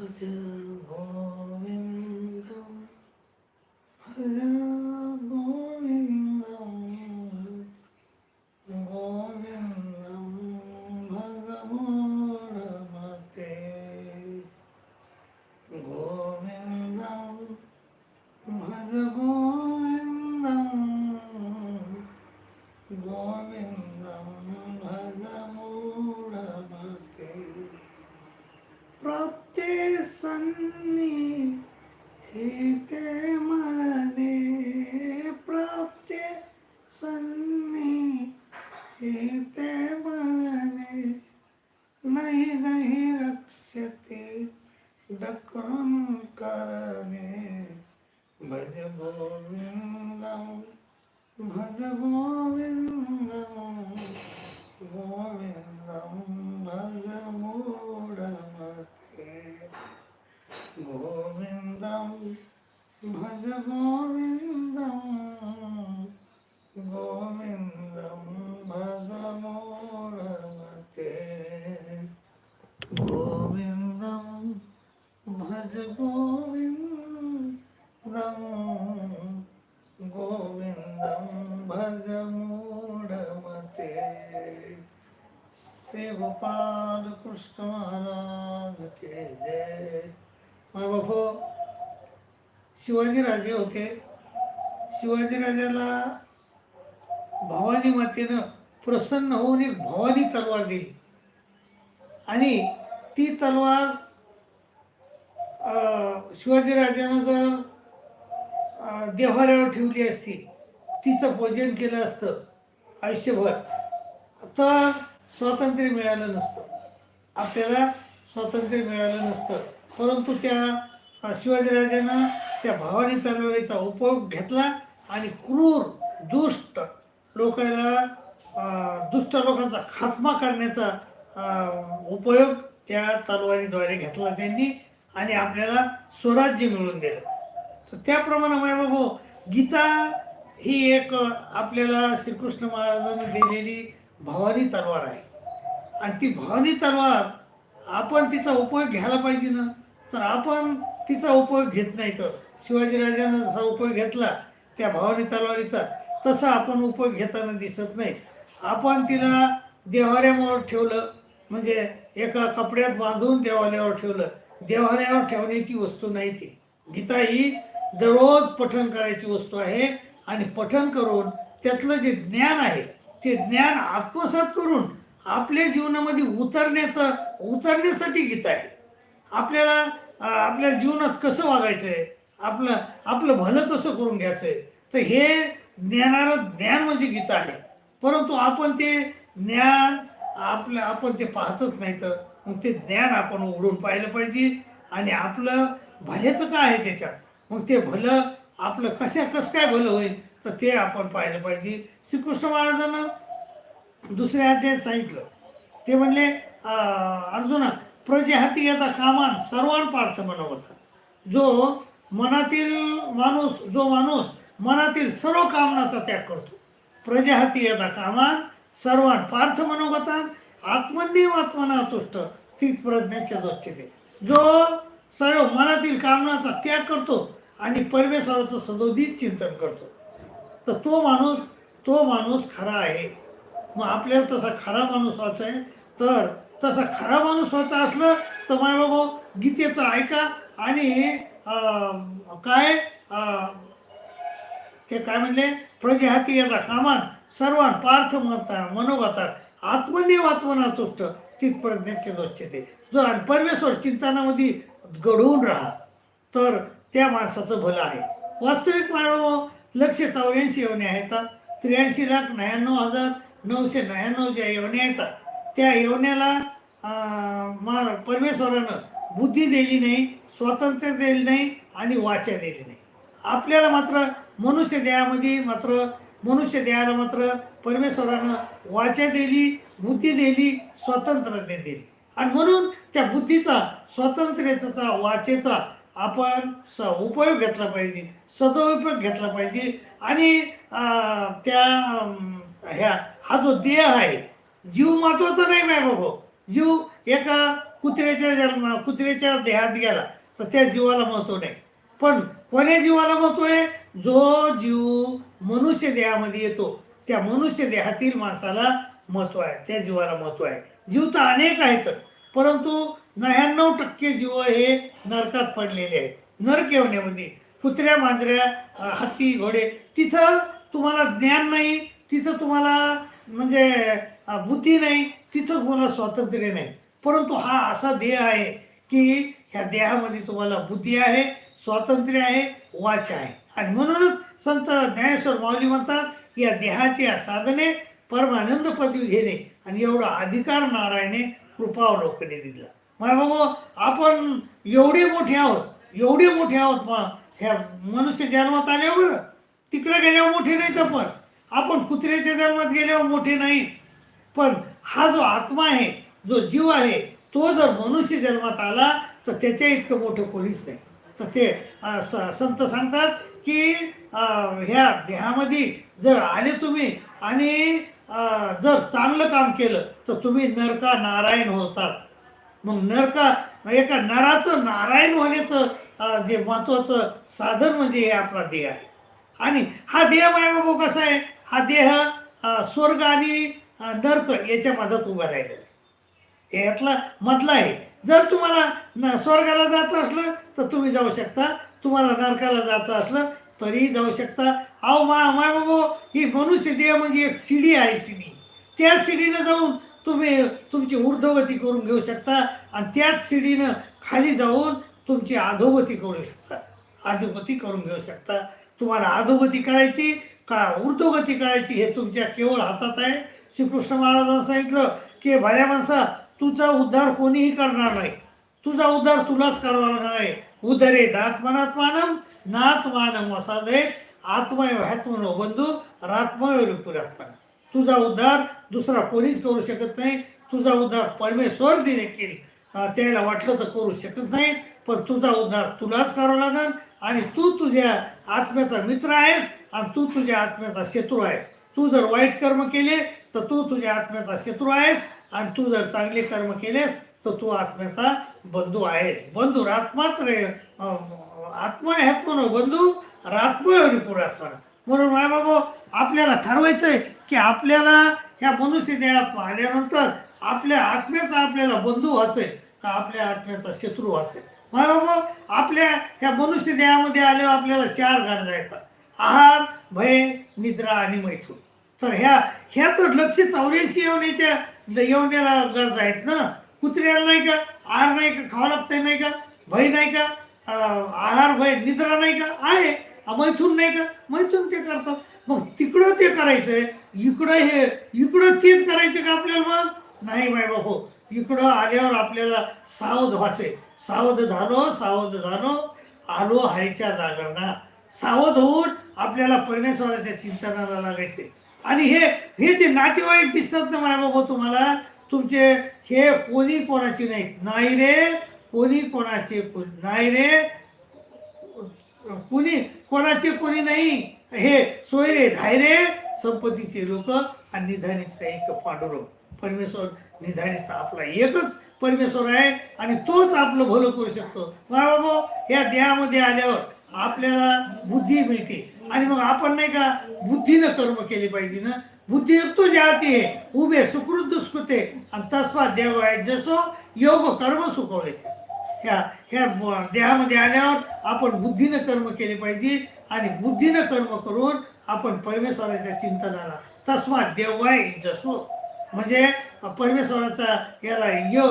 भज गोविन्दं भज भज गोविन्दं गोविन्दं भज मूढमते गोविन्दं भज गोविन्दं गोविन्दं भज मूढमते गोविन्दं भज गोविन्दं गोविन्दं मूढमते श्री गोपाल कृष्ण महाराज के जय. माय शिवाजीराजे होते. शिवाजीराजाला भवानी मातेनं प्रसन्न होऊन एक भवानी तलवार दिली. आणि ती तलवार अं, शिवाजीराजानं जर अं, देव्हाऱ्यावर ठेवली असती तिचं पूजन केलं असतं आयुष्यभर. तर स्वातंत्र्य मिळालं नसतं. आपल्याला स्वातंत्र्य मिळालं नसतं. परंतु त्या शिवाजीराजांना त्या भावाने तलवारीचा उपयोग घेतला आणि क्रूर दुष्ट लोकांना दुष्ट लोकांचा खात्मा करण्याचा उपयोग त्या तलवारीद्वारे घेतला त्यांनी आणि आपल्याला स्वराज्य मिळवून दिलं. तर त्याप्रमाणे मायबाबू गीता ही एक आपल्याला श्रीकृष्ण महाराजांना दिलेली भवानी तलवार आहे. आणि ती भवानी तलवार आपण तिचा उपयोग घ्यायला पाहिजे ना? तर आपण तिचा उपयोग घेत नाही तर. शिवाजीराजानं जसा उपयोग घेतला त्या भवानी तलवारीचा तसा आपण उपयोग घेताना दिसत नाही. आपण तिला देवाऱ्यावर ठेवलं म्हणजे एका कपड्यात बांधून देवाऱ्यावर ठेवलं. देवाऱ्यावर ठेवण्याची वस्तू नाही ती. गीता ही दररोज पठण करायची वस्तू आहे. आणि पठन करून त्यातलं जे ज्ञान आहे ते ज्ञान आत्मसात करून आपल्या जीवनामध्ये उतरण्याचं उतरण्यासाठी गीत आहे. आपल्याला आपल्या जीवनात कसं वागायचं आहे आपलं आपलं भलं कसं करून घ्यायचं आहे तर हे ज्ञानाला ज्ञान म्हणजे गीता आहे. परंतु आपण ते ज्ञान आपलं आपण ते पाहतच नाही तर मग ते ज्ञान आपण उघडून पाहिलं पाहिजे आणि आपलं भल्याचं काय आहे त्याच्यात? मग ते भलं आपलं कशा कसं काय भलं होईल तर ते आपण पाहिलं पाहिजे. श्रीकृष्ण महाराजांना दुसऱ्या अध्यायात सांगितलं. ते म्हणले अर्जुना अर्जुना प्रजेहाती येता कामान सर्वान पार्थ मनवता. जो मनातील माणूस जो माणूस मनातील सर्व कामनाचा त्याग करतो प्रजाहाती यथा कामान सर्वान पार्थ मनोगतात आत्मन्यव आत्मना तुष्ट स्थित प्रज्ञाच्या दोच्छते जो सर्व मनातील कामनाचा त्याग करतो आणि परमेश्वराचं सदोदित चिंतन करतो. तर तो माणूस तो माणूस खरा आहे. मग आपल्याला तसा खरा माणूस व्हायचा आहे. तर तसा खरा माणूस व्हायचा असलं तर माय बाबा गीतेचं ऐका आणि काय ते काय म्हणले? प्रजे हाती येता कामान सर्वान पार्थ म्हणता मनोगतात आत्मनेव आत्मना तुष्ट तीत प्रज्ञाचे दोच्छते जो आणि परमेश्वर चिंतनामध्ये घडवून राहा. तर त्या माणसाचं भलं आहे. वास्तविक मानव लक्ष चौऱ्याऐंशी येवणे आहेत. त्र्याऐंशी लाख नव्याण्णव हजार नऊशे नव्याण्णव ज्या येवण्या येतात त्या येवण्याला मा परमेश्वरानं बुद्धी दिली नाही स्वातंत्र्य दिली नाही आणि वाचा दिली नाही. आपल्याला मात्र मनुष्य देहामध्ये मात्र मनुष्य देहाला मात्र परमेश्वरानं वाचा दिली बुद्धी दिली स्वातंत्र्य दिली. आणि म्हणून त्या बुद्धीचा स्वातंत्र्याचा वाचेचा आपण स उपयोग घेतला पाहिजे सदुपयोग घेतला पाहिजे आणि त्या ह्या हा जो देह आहे जीव महत्त्वाचा नाही माय बाबा. जीव एका कुत्र्याच्या जन्म कुत्र्याच्या देहात गेला तर त्या जीवाला महत्त्व नाही. पण कोण्या जीवाला महत्त्व आहे? जो जीव मनुष्य देहामध्ये येतो त्या मनुष्य देहातील माणसाला महत्त्व आहे त्या जीवाला महत्त्व आहे. जीव तर अनेक आहेत परंतु नव्याण्णव टक्के जीव हे नरकात पडलेले आहेत. नरक येवण्यामध्ये म्हणजे कुत्र्या मांजऱ्या हत्ती घोडे तिथं तुम्हाला ज्ञान नाही तिथं तुम्हाला म्हणजे बुद्धी नाही तिथं तुम्हाला स्वातंत्र्य नाही. परंतु हा असा देह आहे की ह्या देहामध्ये तुम्हाला बुद्धी आहे स्वातंत्र्य आहे वाच आहे. आणि म्हणूनच संत ज्ञानेश्वर माऊली म्हणतात या देहाचे साधने परमानंद पदवी घेणे आणि एवढा अधिकार नारायणे कृपावलोकने दिला. बाबा आपण एवढे मोठे आहोत एवढे मोठे आहोत मग ह्या मनुष्य जन्मात आल्यावर तिकडे गेल्यावर मोठे नाहीत आपण. आपण कुत्र्याच्या जन्मात गेल्यावर मोठे नाही पण हा जो आत्मा आहे जो जीव आहे तो जर मनुष्य जन्मात आला तर त्याच्या इतकं मोठं कोणीच नाही. तर ते स- संत सांगतात की ह्या देहामध्ये जर आले तुम्ही आणि जर चांगलं काम केलं तर तुम्ही नरका नारायण होतात. मग नरका एका नराचं नारायण होण्याचं जे महत्त्वाचं साधन म्हणजे हे आपला देह आहे. आणि हा देह मायबाबू कसा आहे? हा देह स्वर्ग आणि नर्क नरक याच्या मधात उभा राहिलेला आहे. यातला मधला आहे. जर तुम्हाला न स्वर्गाला जायचं असलं तर तुम्ही जाऊ शकता. तुम्हाला नरकाला जायचं असलं तरीही जाऊ शकता. अहो मा मायबाबू ही मनुष्य देह म्हणजे एक शिडी आहे शिडी. त्या शिडीनं जाऊन तुम्ही तुमची ऊर्ध्वगती करून घेऊ शकता आणि त्याच शिडीनं खाली जाऊन तुमची अधोगती करू शकता. अधोगती करून घेऊ शकता. तुम्हाला अधोगती करायची का ऊर्ध्वगती करायची हे तुमच्या केवळ हातात आहे. श्रीकृष्ण महाराजांनी सांगितलं की भऱ्या माणसा तुझा उद्धार कोणीही करणार नाही. तुझा उद्धार तुलाच करावा लागणार आहे. उदरे दात्मनात्मानम असा दे आत्मय ह्यात्मनो बंधू रात्मय रिपुरात्मना. तुझा उद्धार दुसरा कोणीच करू शकत नाही. तुझा उद्धार परमेश्वर देखील त्याला वाटलं तर करू शकत नाही पण तुझा उद्धार तुलाच करावा लागेल आणि तू तुझ्या आत्म्याचा मित्र आहेस आणि तू तुझ्या आत्म्याचा शत्रू आहेस. तू जर वाईट कर्म केले तर तू तुझ्या आत्म्याचा शत्रू आहेस आणि तू जर चांगले कर्म केलेस तर तू आत्म्याचा बंधू आहेस. बंधू रात्माच रे आत्मा ह्यात म्हणून बंधू रात्मयोरी पुरात्मना. म्हणून माय बाबा आपल्याला ठरवायचं आहे की आपल्याला ह्या मनुष्य देहात आल्यानंतर आपल्या आत्म्याचा आपल्याला बंधू व्हायचंय का आपल्या आत्म्याचा शत्रू व्हायचंय? माय बाबा आपल्या ह्या मनुष्य देहामध्ये आल्यावर आपल्याला चार गरजा येतात आहार भय निद्रा आणि मैथून. तर ह्या ह्या तर लक्ष चौऱ्याऐंशी येवण्याच्या येवण्याला गरजा आहेत ना? कुत्र्याला नाही का? आहार नाही का? खावं लागतंय नाही का? भय नाही का? आहार भय निद्रा नाही का? आहे. मैथून नाही का? मैथून ते करतात. मग तिकडं ते करायचंय इकडं हे इकडं तेच करायचं का आपल्याला मग? नाही माय बापू इकडं आल्यावर आपल्याला सावध व्हायचंय. सावध झालो सावध झालो आलो हायच्या जागरणा सावध होऊन आपल्याला परमेश्वराच्या चिंतनाला लागायचे आणि हे हे जे नातेवाईक दिसतात ना माय बाबा तुम्हाला तुमचे हे कोणी कोणाची नाही रे कोणी कोणाचे नाही रे कुणी कोणाचे कोणी नाही हे सोयरे धायरे संपत्तीचे लोक आणि निधानीचा एक पांडुरंग. परमेश्वर निधानीचा आपला एकच परमेश्वर आहे आणि तोच आपलं भलं करू शकतो. बाबा या देहामध्ये आल्यावर आपल्याला बुद्धी मिळते. आणि मग आपण नाही का बुद्धीनं कर्म केले पाहिजे ना? बुद्धी तो जाती आहे. उभे सुकृत दुष्कृते आणि तस्वा देव आहे जसो योग कर्म सुखवले. ह्या ह्या देहामध्ये आल्यावर आपण बुद्धीनं कर्म केले पाहिजे आणि बुद्धीनं कर्म करून आपण परमेश्वराच्या चिंतनाला. तस्मात देवाय जसो. म्हणजे परमेश्वराचा याला य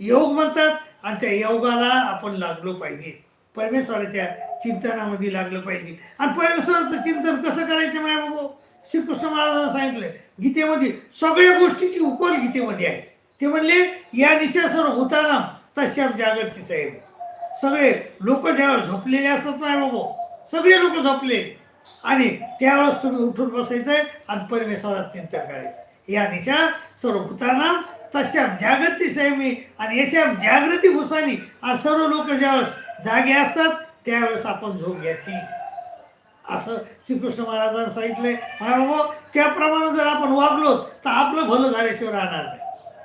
योग म्हणतात आणि त्या योगाला आपण लागलो पाहिजे. परमेश्वराच्या चिंतनामध्ये लागलं पाहिजे. आणि परमेश्वराचं चिंतन कसं करायचं माय बाबू? श्रीकृष्ण महाराजांना सांगितलं गीतेमध्ये सगळ्या गोष्टीची उकल गीतेमध्ये आहे. ते म्हणले या निशा सर्व भूतानाम तश्याम जागृती साहेब. सगळे लोक ज्यावेळेस झोपलेले असतात नाही बाबा सगळे लोक झोपले आणि त्यावेळेस तुम्ही उठून बसायचं आहे आणि परमेश्वरात चिंतन करायचं. या निशा सर्व भूतानाम तश्याम जागृती सैमी आणि यशाम जागृती भूसानी आणि सर्व लोक ज्यावेळेस जागे असतात त्यावेळेस आपण झोप घ्यायची. असं श्रीकृष्ण महाराजांनी सांगितलंय. बाबा त्याप्रमाणे जर आपण वागलो तर आपलं भलं झाल्याशिवाय राहणार नाही.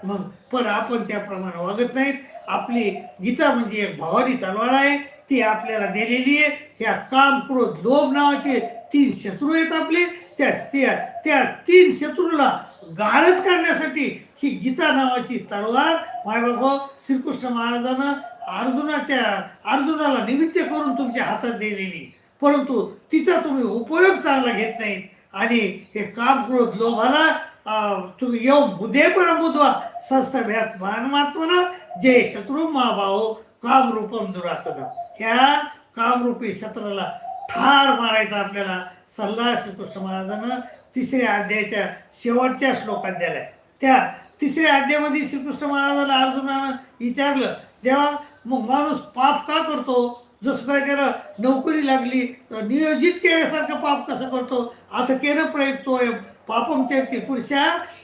मग पण आपण त्याप्रमाणे वागत नाहीत. आपली गीता म्हणजे एक भवानी तलवार आहे ती आपल्याला दिलेली आहे. त्या काम क्रोध लोभ नावाचे तीन शत्रू आहेत आपले. त्या त्या त्या तीन शत्रूला गारद करण्यासाठी ही गीता नावाची तलवार मायबाबा श्रीकृष्ण महाराजांना अर्जुनाच्या अर्जुनाला निमित्त करून तुमच्या हातात दिलेली. परंतु तिचा तुम्ही उपयोग चांगला घेत नाहीत. आणि हे काम क्रोध लोभाला अं, तुम्ही येऊन बुद्धे परमबुद्ध्वा संस्थाभ्यात महात्मना जे शत्रू महाभाव कामरूपम दुरासदा ह्या कामरूपी शत्रूला ठार मारायचा आपल्याला सल्ला श्रीकृष्ण महाराजानं तिसऱ्या अध्यायाच्या शेवटच्या श्लोकात दिलाय त्या तिसऱ्या अध्यायामध्ये श्रीकृष्ण महाराजाला अर्जुनानं विचारलं देवा मग माणूस पाप का करतो जसं काय त्याला नोकरी लागली नियोजित केल्यासारखं पाप कसं करतो आता केनं प्रयुक्तोय पापम चेती पुरुषा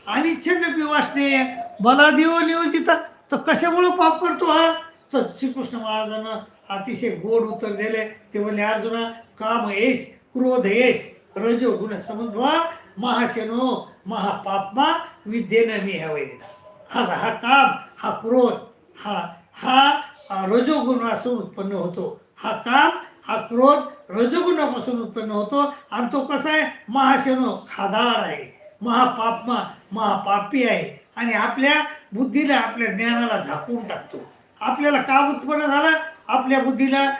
आणि छन्न पिवासने मला देव नियोजिता. तर कशामुळं पाप करतो हा? तर श्रीकृष्ण महाराजांना अतिशय गोड उत्तर दिले. ते म्हणले अर्जुना काम येश क्रोध येश रजो गुण समुद्वा महाशनो महापापमा विद्येनं मी हवे हा हा काम हा क्रोध हा हा अ, रजोगुणापासून उत्पन्न होतो. हा काम हा क्रोध रजगुणापासून उत्पन्न होतो आणि तो कसा आहे? महाशनो खादार आहे. महापापमा महापापी आहे. आणि आपल्या बुद्धीला आपल्या ज्ञानाला झाकून टाकतो. आपल्याला का उत्पन्न झालं? आपल्या बुद्धीला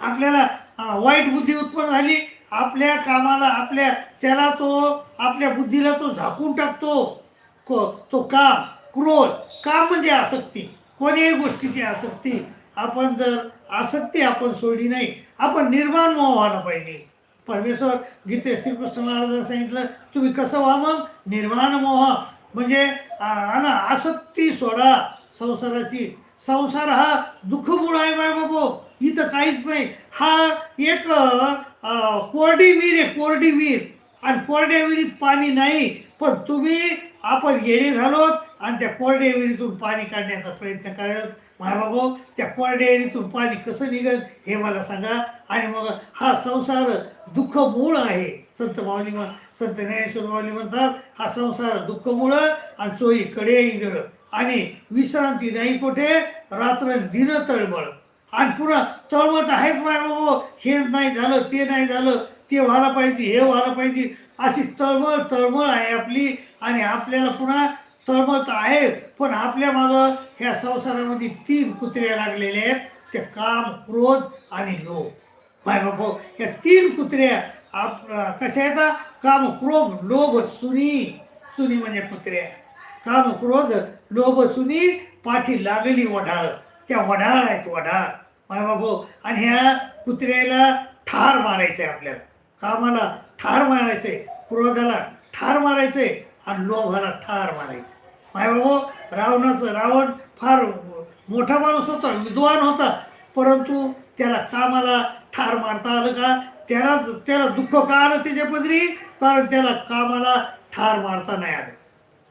आपल्याला वाईट बुद्धी उत्पन्न झाली. आपल्या कामाला आपल्या त्याला तो आपल्या बुद्धीला तो झाकून टाकतो. को तो काम क्रोध. काम म्हणजे आसक्ती. कोणीही गोष्टीची आसक्ती. आपण जर आसक्ती आपण सोडली नाही आपण निर्माण मोह व्हायला पाहिजे. परमेश्वर गीते श्रीकृष्ण महाराजांना सांगितलं तुम्ही कसं व्हा मग? निर्माण मोह. म्हणजे आ- आसक्ती सोडा. संसाराची संसार हा दुःखमूळ आहे बाय बाबो. इथं काहीच नाही. हा एक कोरडी विहीर आहे कोरडी विहीर. आणि कोरड्या विहिरीत पाणी नाही. पण तुम्ही आपण येणे झालोत आणि त्या कोरड्या विहिरीतून पाणी काढण्याचा प्रयत्न करत मायबाबो त्या कोरड्या पाणी कसं निघेल हे मला सांगा. आणि मग हा संसार दुःख मूळ आहे संत माऊली म्हण संत ज्ञानेश्वर माऊली म्हणतात हा संसार दुःख मूळ आणि चोई कडे इंगळ आणि विश्रांती नाही कुठे रात्र दिन तळमळ. आणि पुन्हा तळमळ आहेच माय बाबा हे नाही झालं ते नाही झालं ते व्हायला पाहिजे हे व्हायला पाहिजे. अशी तळमळ तळमळ आहे आपली. आणि आपल्याला पुन्हा तळमळ तर आहेत पण आपल्या मागं ह्या संसारामध्ये तीन कुत्र्या लागलेल्या आहेत. ते काम क्रोध आणि लोभ. माय बाबा या तीन कुत्र्या आप कशा येतात काम क्रोध लोभ सुनी. सुनी म्हणजे कुत्र्या काम क्रोध लोभ सुनी पाठी लागली वढाळ. त्या वढाळ आहेत वढाळ. माय बाबू आणि ह्या कुत्र्याला ठार मारायचं आहे आपल्याला. कामाला ठार मारायचं आहे क्रोधाला ठार मारायचं आहे आणि लोभाला ठार मारायचं. माय बाबा रावणाचं रावण फार मोठा माणूस होता विद्वान होता परंतु त्याला कामाला ठार मारता आलं का त्याला त्याला दुःख का आलं त्याच्या पदरी? कारण त्याला कामाला ठार मारता नाही आलं.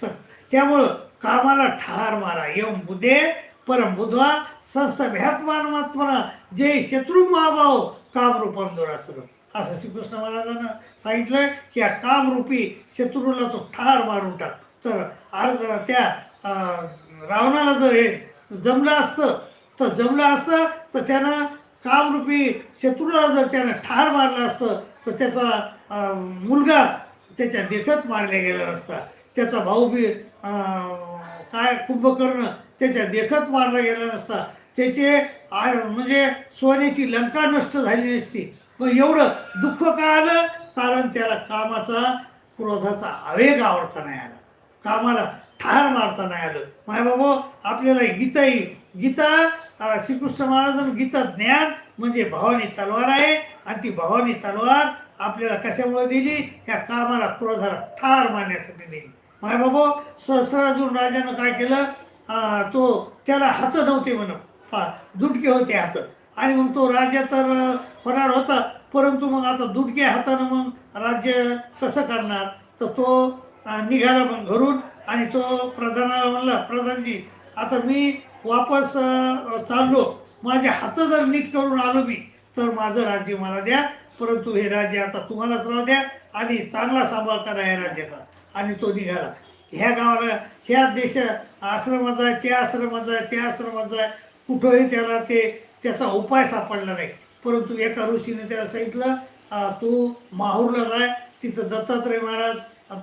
तर त्यामुळं कामाला ठार मारा येऊन बुद्धे परम बुधवा संस्था भ्यात्मात्मना जे शत्रू महाभाव कामरूपम दुरासुर. असं श्रीकृष्ण महाराजांना सांगितलं की या कामरूपी शत्रूला तो ठार मारून टाक. तर अर्ध त्या रावणाला जर हे जमलं असतं तर जमलं असतं तर त्यानं कामरूपी शत्रूला जर त्यानं ठार मारलं असतं तर त्याचा मुलगा त्याच्या देखत मारला गेला नसता. त्याचा भाऊ बी काय कुंभकर्ण त्याच्या देखत मारला गेला नसता. त्याचे आय म्हणजे सोन्याची लंका नष्ट झाली नसती. मग एवढं दुःख का आलं? कारण त्याला कामाचा क्रोधाचा आवेग आवडता नाही आला. कामाला ठार मारता नाही आलं. माय बाबा आपल्याला गीता येईल गीता श्रीकृष्ण महाराजांना गीता ज्ञान म्हणजे भवानी तलवार आहे. आणि ती भवानी तलवार आपल्याला कशामुळे दिली? त्या कामाला क्रोधाला ठार मारण्यासाठी दिली. माय बाबा सहस्राजून राजानं काय केलं? तो त्याला हात नव्हते म्हणून पा दुटके होते हात. आणि मग तो राजा तर होणार होता. परंतु मग आता दुडक्या हातानं मग राज्य कसं करणार? तर तो निघाला मग घरून आणि तो प्रधानाला म्हणला प्रधानजी आता मी वापस चाललो. माझे हात जर नीट करून आलो मी तर माझं राज्य मला द्या. परंतु हे राज्य आता तुम्हालाच राहू द्या आणि चांगला सांभाळ करा या राज्याचा. आणि तो निघाला. ह्या गावाला ह्या देश आश्रमाचा आहे त्या आश्रमाचा आहे त्या आश्रमाचा आहे. कुठंही त्याला ते त्याचा उपाय सापडला नाही. परंतु एका ऋषीने त्याला सांगितलं तू माहूरला जाय तिथं दत्तात्रय महाराज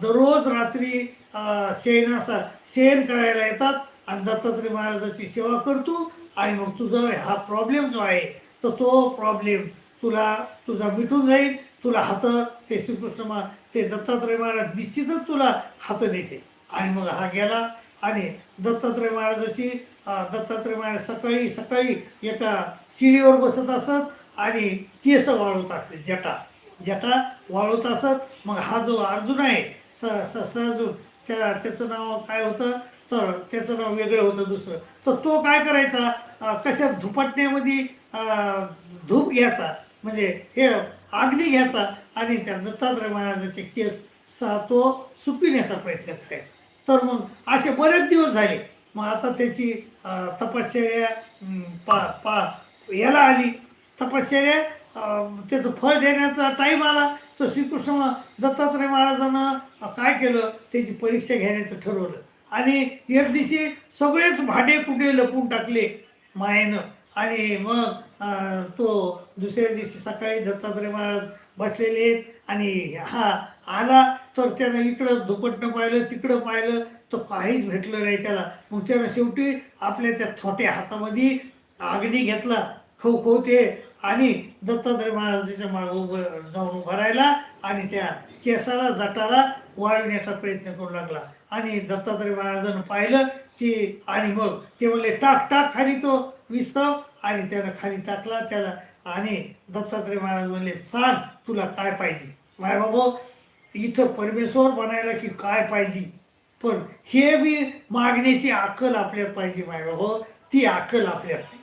दररोज रात्री अं, शयनासा शयन करायला येतात आणि दत्तात्रय महाराजाची सेवा करतो आणि मग तुझा हा प्रॉब्लेम जो आहे तर तो प्रॉब्लेम तुला तुझा मिटून जाईल. तुला हात ते श्रीकृष्ण मा ते दत्तात्रय महाराज निश्चितच तुला हात देते आणि मग हा गेला. आणि दत्तात्रय महाराजाची दत्तात्रय महाराज सकाळी सकाळी एका शिडीवर बसत असत आणि केस वाळवत असते जटा. जटा वाळवत असत. मग हा जो अर्जुन आहे स अर्जुन त्या त्याचं नाव काय होतं? तर त्याचं नाव वेगळं होतं दुसरं. तर तो काय करायचा? कशा धुपटण्यामध्ये धूप घ्यायचा? म्हणजे हे अग्नी घ्यायचा आणि त्या दत्तात्रय महाराजाचे केस सा तो सुकविण्याचा प्रयत्न करायचा. तर मग असे बरेच दिवस झाले. मग आता त्याची तपश्चर्या पा पा याला आली. तपश्चर्या त्याचं फळ देण्याचा टाईम आला. तर श्रीकृष्ण दत्तात्रय महाराजांना काय केलं? त्याची परीक्षा घेण्याचं ठरवलं. आणि एक दिवशी सगळेच भाडे कुठे लपून टाकले मायेनं. आणि मग तो दुसऱ्या दिवशी सकाळी दत्तात्रय महाराज बसलेले आहेत. आणि हा आला. तर त्यानं इकडं दुपटनं पाहिलं तिकडं पाहिलं तर काहीच भेटलं नाही त्याला. मग त्यानं शेवटी आपल्या त्या थोट्या हातामध्ये अग्नी घेतला खो खो ते आणि दत्तात्रय महाराजांच्या मागं उभं जाऊन उभा राहिला आणि त्या केसाला जटाला वाढवण्याचा प्रयत्न करू लागला. आणि दत्तात्रय महाराजांनी पाहिलं की आणि मग ते म्हणले टाक टाक खाली तो विस्तव. आणि त्यानं खाली टाकला त्याला आणि दत्तात्रय महाराज म्हणले सांग तुला काय पाहिजे? माय बाबा इथं परमेश्वर बनायला की काय पाहिजे? पण हे बी मागण्याची अक्कल आपल्यात पाहिजे माय बाबा. ती अक्कल आपल्यात नाही.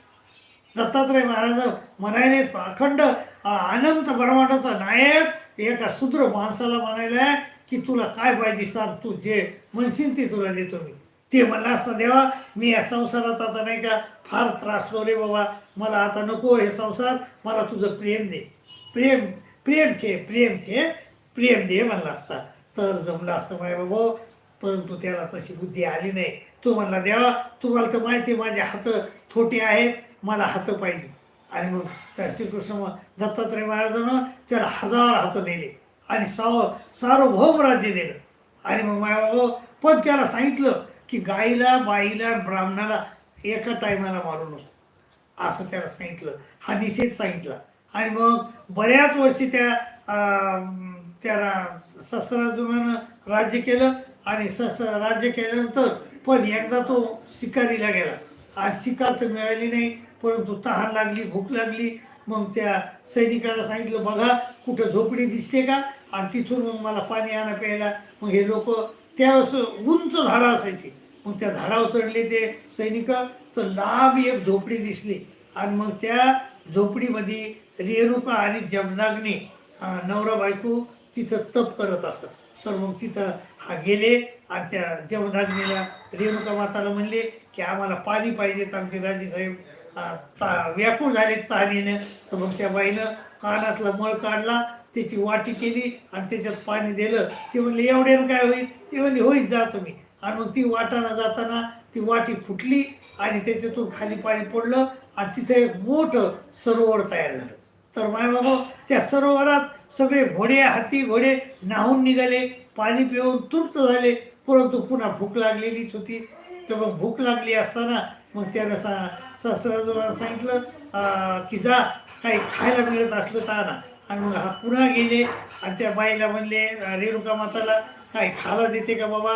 दत्तात्रय महाराज म्हणायले अखंड अनंत ब्रह्मांडाचा नायक एका शूद्र माणसाला म्हणायला की तुला काय पाहिजे सांग तू जे म्हणशील ते तुला देतो मी. ते म्हणलं असता देवा मी या संसारात आता नाही का फार त्रासलो रे बाबा. मला आता नको हे संसार मला तुझं प्रेम दे. प्रेम प्रेम छे प्रेम छे प्रेम दे म्हणला असता. तर जमलं असतं माय बाबा परंतु त्याला तशी बुद्धी आली नाही. तो म्हणला देवा तुम्हाला तर माहिती आहे, माझे हात थोटे आहेत मला हात पाहिजे. आणि मग त्या श्रीकृष्ण दत्तात्रय महाराजानं त्याला हजार हात दिले आणि साव सार्वभौम राज्य दिलं. आणि मग माझ्या बाबा पण त्याला सांगितलं की गाईला बाईला ब्राह्मणाला एका टायमाला मारू नको. असं त्याला सांगितलं. हा निषेध सांगितला. आणि मग बऱ्याच वर्षी त्या त्या रा शस्त्रार्जुनानं राज्य केलं आणि शस्त्र राज्य केल्यानंतर पण एकदा तो शिकारीला गेला. आणि शिकार तर मिळाली नाही परंतु तहान लागली भूक लागली. मग त्या सैनिकाला सांगितलं बघा कुठं झोपडी दिसते का? आणि तिथून मग मला पाणी आणा प्यायला. मग हे लोक त्यावेळेस उंच झाडं असायची. मग त्या झाडावर चढले ते सैनिक तर लांब एक झोपडी दिसली. आणि मग त्या झोपडीमध्ये रेणुका आणि जमनाग्नी नवरा बायको तिथं तप करत असत तर मग तिथं हा गेले आणि त्या जमनाग्नीला रेणुका माताला म्हणले की आम्हाला पाणी पाहिजेत आमचे राजेसाहेब ता व्याकुळ झाले तहानीनं. तर मग त्या बाईनं कानातला मळ काढला त्याची वाटी केली आणि त्याच्यात पाणी दिलं. ते म्हणले एवढ्यानं काय होईल? ते म्हणले होईल जा तुम्ही. आणि मग ती वाटानं जाताना ती वाटी फुटली आणि त्याच्यातून खाली पाणी पडलं आणि तिथे एक मोठं सरोवर तयार झालं. तर माय बाबा त्या सरोवरात सगळे घोडे हाती घोडे नाहून निघाले पाणी पिऊन तृप्त झाले परंतु पुन्हा भूक लागलेलीच होती. तर मग भूक लागली असताना मग त्यानं सा शस्त्राजोरानं सांगितलं की जा काही खायला मिळत असलं तर आणा. आणि मग हा पुन्हा गेले आणि त्या बाईला म्हणले रेणुका माताला काही खायला देते का बाबा?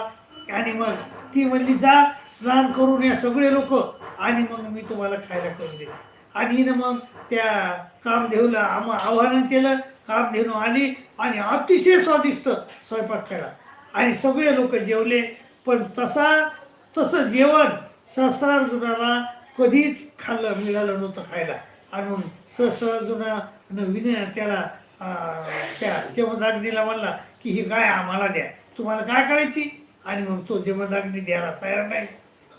आणि मग ती म्हणली जा स्नान करून या सगळे लोक आणि मग मी तुम्हाला खायला करून देते. आणि हिनं मग त्या कामदेवला आम आव्हान केलं कामधेनू आली आणि अतिशय स्वादिष्ट स्वयंपाक केला आणि सगळे लोक जेवले पण तसा तसं जेवण सहस्रार्जुनाला कधीच खाल्लं मिळालं नव्हतं खायला. आणि मग सहस्रार्जुनानं विनय त्याला त्या जमदाग्नीला म्हणला की ही गाय आम्हाला द्या. तुम्हाला काय करायची? आणि मग तो जमदाग्नी द्यायला तयार नाही.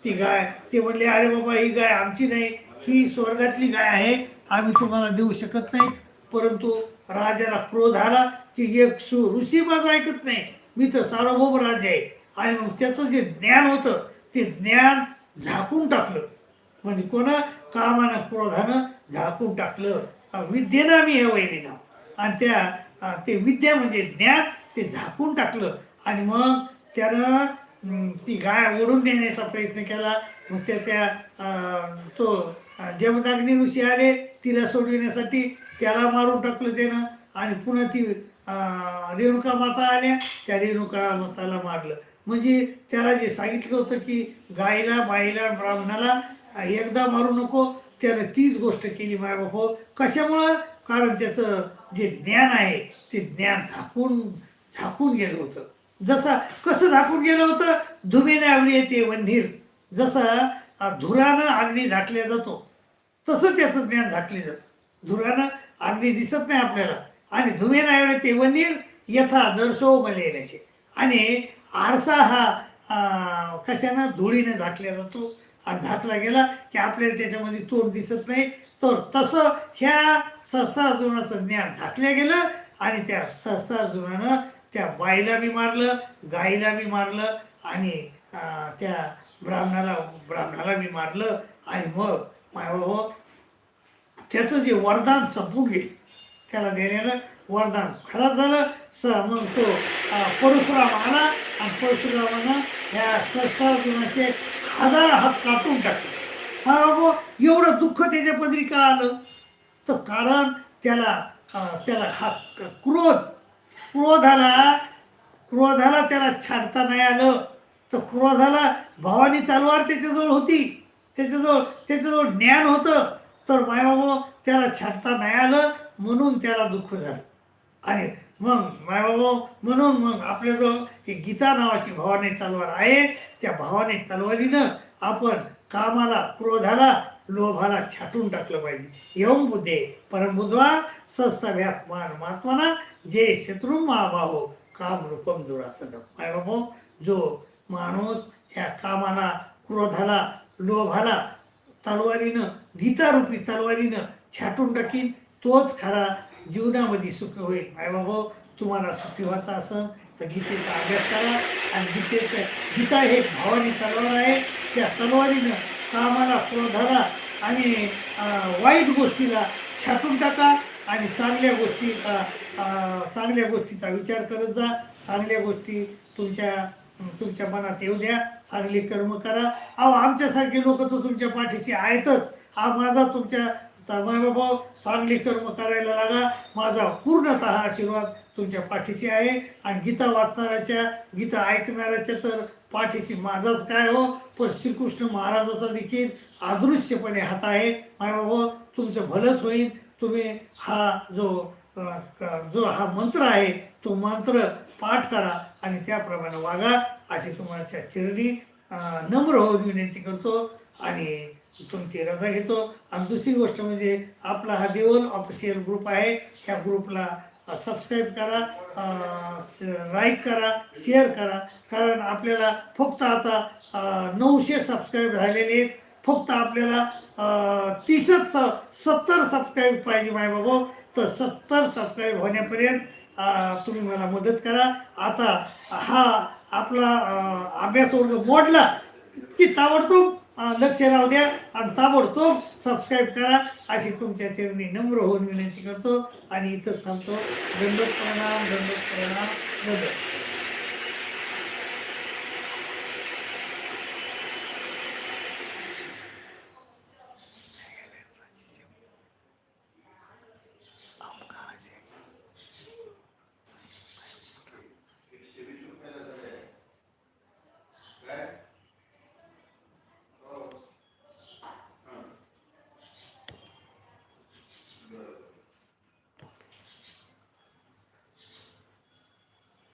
ती गाय ते म्हणले अरे बाबा ही गाय आमची नाही. ही स्वर्गातली गाय आहे. आम्ही तुम्हाला देऊ शकत नाही. परंतु राजाला क्रोध आला की एक सु ऋषी माझं ऐकत नाही. मी तर सार्वभौम राजा आहे. आणि मग त्याचं जे ज्ञान होतं ते ज्ञान झाकून टाकलं. म्हणजे कोणा? कामानं क्रोधानं झाकून टाकलं. विद्येनं मी हे वैरीनं आणि त्या ते विद्या म्हणजे ज्ञान ते झाकून टाकलं. आणि मग त्यानं ती गाय ओढून नेण्याचा प्रयत्न केला. मग त्याच्या तो जमदाग्नी ऋषी आले तिला सोडविण्यासाठी. त्याला मारून टाकलं त्यानं. आणि पुन्हा ती रेणुका माता आल्या. त्या रेणुका माताला मारलं. म्हणजे त्याला जे सांगितलं होतं की गायला बाईला ब्राह्मणाला एकदा मारू नको. त्यानं तीच गोष्ट केली मायबाप हो, कशामुळं? कारण त्याचं जे ज्ञान आहे ते ज्ञान झाकून झाकून गेलं होतं. जसं कसं झाकून गेलं होतं? धुमेने आवडी येते मंदिर. जसं धुरानं अग्नी झाकल्या जातो तसं त्याचं ज्ञान झाकले जातं. धुरानं अग्नी दिसत नाही आपल्याला. आणि धुमे नाही ते वनीर यथा दर्शो मलेल्याचे आणि आरसा हा कशानं? धुळीनं झाकल्या जातो. आणि झाकला गेला की आपल्याला त्याच्यामध्ये तोर दिसत नाही. तर तसं ह्या सहस्त्रार्जुनाचं ज्ञान झाकल्या गेलं आणि त्या सहस्त्रार्जुनानं त्या बाईला बी मारलं गाईला बी मारलं आणि त्या ब्राह्मणाला ब्राह्मणाला बी मारलं. आणि मग मायबाबा त्याचं जे वरदान संपून गेलं त्याला देण्यानं वरदान खराब झालं. स मग तो परशुराम आला आणि परशुरामानं ह्या सहस्त्रार्जुनाचे हजार हात कापून टाकले. हा बाबा एवढं दुःख त्याच्या पदरी का आलं. तर कारण त्याला त्याला हा क्रोध क्रोधाला क्रोधाला त्याला छाडता नाही आलं. तर क्रोधाला भवानी तलवार त्याच्याजवळ होती. त्याच्याजवळ त्याच्याजवळ ज्ञान होतं. तर मायबाबा त्याला छाटता नाही आलं म्हणून त्याला दुःख झालं. आणि मग मायबाबा म्हणून मग आपल्याजवळ ही गीता नावाची भावाने तलवार आहे. त्या भावाने तलवारीनं आपण कामाला क्रोधाला लोभाला छाटून टाकलं पाहिजे. एवं बुद्धे परमबुद्धवा सस्ताभ्यात मान महात्माना जे शत्रू महाभाहो काम रूपम दुरासनं मायबाबा जो माणूस ह्या कामाला क्रोधाला लोभाला तलवारीनं गीतारूपी तलवारीनं छाटून टाकीन. तोच खरा जीवनामध्ये सुखी होईल मायबाबा तुम्हाला सुखी व्हायचं असेल तर गीतेचा अभ्यास करा. आणि गीतेचं गीता हे भावानी तलवार आहे. त्या तलवारीनं कामाला क्रोधाला आणि वाईट गोष्टीला छाटून टाका आणि चांगल्या गोष्टीचा चांगल्या गोष्टीचा विचार करत जा. चांगल्या गोष्टी तुमच्या तुमच्या मनात येऊ द्या चांगली कर्म करा. अहो आमच्यासारखे लोक तर तुमच्या पाठीशी आहेतच. हा माझा तुमच्या बाबा चांगली कर्म करायला लागा. माझा पूर्णतः आशीर्वाद तुमच्या पाठीशी आहे. आणि गीता वाचणाऱ्याच्या गीता ऐकणाऱ्याच्या तर पाठीशी माझाच काय हो? पण श्रीकृष्ण महाराजाचा देखील अदृश्यपणे हात आहे. मायबाबा तुमचं भलंच होईल. तुम्ही हा जो क- जो हा मंत्र आहे तो मंत्र पाठ करा आणि त्याप्रमाणे वागा अशी तुम्हाला चरणी नम्र होऊन विनंती करतो आणि तुमची रजा घेतो. आणि दुसरी गोष्ट म्हणजे आपला हा देवल ऑफिशियल ग्रुप आहे. ह्या ग्रुपला सबस्क्राईब करा लाईक करा शेअर करा. कारण आपल्याला फक्त आता नऊशे सबस्क्राईब झालेले आहेत. फक्त आपल्याला तीसच स- सत्तर सबस्क्राईब पाहिजे माय बाबा तर सत्तर सबस्क्राईब होण्यापर्यंत तुम्ही मला मदत करा. आता हा आपला अभ्यास वर्ग मोडला की ताबडतोब लक्ष राहू द्या आणि ताबडतोब सबस्क्राईब करा. अशी तुमच्या चरणी नम्र होऊन विनंती करतो आणि इथंच थांबतो. दंडोत प्रणाम दंडोत प्रणाम दंडोत